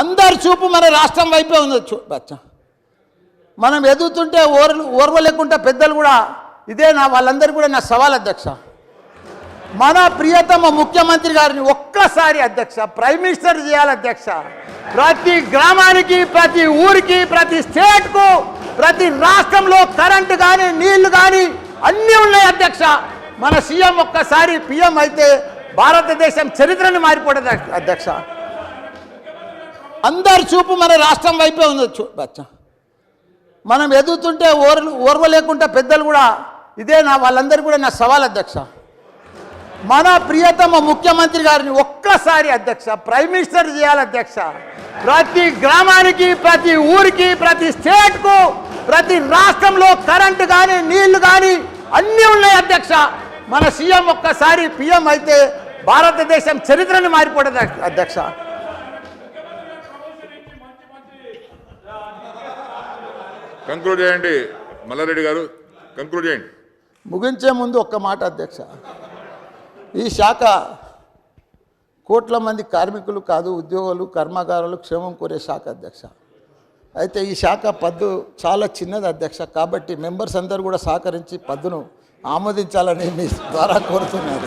అందరి చూపు మన రాష్ట్రం వైపే ఉంది. చూ మనం ఎదుగుతుంటే ఓర్లు ఓర్వలేకుండా పెద్దలు కూడా ఇదే నా వాళ్ళందరూ కూడా నా సవాల్ అధ్యక్ష. మన ప్రియతమ ముఖ్యమంత్రి గారిని ఒక్కసారి అధ్యక్ష ప్రైమ్ మినిస్టర్ చేయాలి అధ్యక్ష. ప్రతి గ్రామానికి ప్రతి ఊరికి ప్రతి స్టేట్కు ప్రతి రాష్ట్రంలో కరెంటు కానీ నీళ్ళు కానీ అన్నీ ఉన్నాయి అధ్యక్ష. మన సీఎం ఒక్కసారి పిఎం అయితే భారతదేశం చరిత్రను మారిపోతుంది అధ్యక్ష. అందరి చూపు మన రాష్ట్రం వైపే ఉంది. చూ మనం ఎదుగుతుంటే ఓర్లు లేకుండా పెద్దలు కూడా ఇదే నా వాళ్ళందరూ కూడా నా సవాల్ అధ్యక్ష. మన ప్రియతమ ముఖ్యమంత్రి గారిని ఒక్కసారి అధ్యక్ష ప్రైమ్ మినిస్టర్ చేయాలి అధ్యక్ష. ప్రతి గ్రామానికి ప్రతి ఊరికి ప్రతి స్టేట్కు ప్రతి రాష్ట్రంలో కరెంటు కానీ నీళ్ళు కానీ అన్నీ ఉన్నాయి అధ్యక్ష. మన సీఎం ఒక్కసారి పిఎం అయితే భారతదేశం చరిత్రను మారిపోతుంది అధ్యక్ష. కంక్లూడ్ చేయండి మల్లారెడ్డి గారు. కంక్లూడ్ చేయండి. ముగించే ముందు ఒక్క మాట అధ్యక్ష. ఈ శాఖ కోట్ల మంది కార్మికులు కాదు ఉద్యోగులు కర్మాగారాలు క్షేమం కోరే శాఖ అధ్యక్ష. అయితే ఈ శాఖ పద్దు చాలా చిన్నది అధ్యక్ష. కాబట్టి మెంబర్స్ అందరూ కూడా సహకరించి పద్దును ఆమోదించాలని మీ ద్వారా కోరుతున్నారు